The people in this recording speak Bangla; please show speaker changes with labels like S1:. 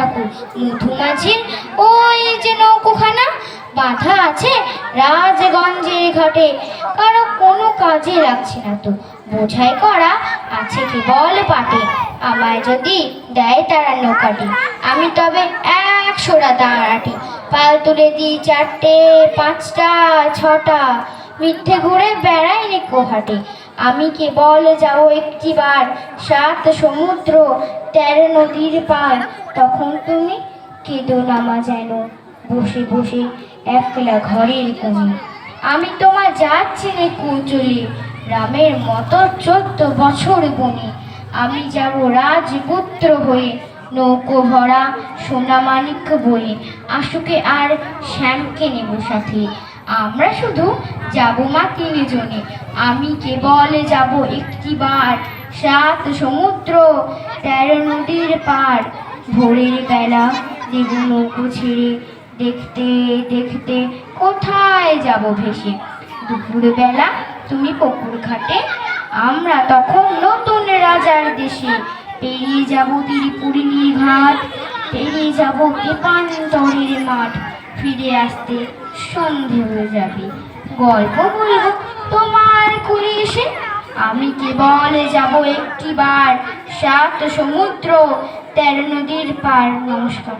S1: ঠাকুর মধুমাঝির ওই যে নৌকোখানা, বাঁধা আছে রাজগঞ্জের ঘাটে। কারও কোনো কাজে লাগছে না তো, বোঝাই করা আছে কেবল পাটে। আমায় যদি দেয় তারা নৌকাটি, আমি তবে এক একশোটা দাঁড়াটি। পাল তুলে দিই চারটে, পাঁচটা, ছটা, মিথ্যে ঘুরে বেড়াই নে কোহাটে। আমি কেবল যাব একটিবার। সাত সমুদ্র, তেরো নদীর পার। তখন তুমি কেঁদো নামা যেন। বসে বসে একলা ঘরের কোণে। আমি তোমার যাচ্ছি রে কুঞ্জলি। রামের মতো চোদ্দ বছর বনে। আমি যাব রাজপুত্র হয়ে। নৌকো ভরা সোনা মানিক বয়ে আশুকে আর শ্যামকে নেব সাথে। আমরা শুধু যাব মা তিনজনে। আমি কেবল যাব একটিবার। সাত সমুদ্র, তেরো নদীর পার ভোরের বেলা দেব নৌকো ছেড়ে দেখতে দেখতে কোথায় যাব ভেসে? দুপুরবেলা তুমি পুকুর ঘাটে, আমরা তখন নতুন রাজার দেশে। পেরিয়ে যাব ত্রিপুরিণী ঘাট পেরিয়ে যাব দীপান্তরের মাঠ। ফিরে আসতে সন্ধে হয়ে যাবে। গল্প বলব, তোমার কুলে এসে আমি কেবল যাব একটিবার। সাত সমুদ্র, তেরো নদীর পার, নমস্কার।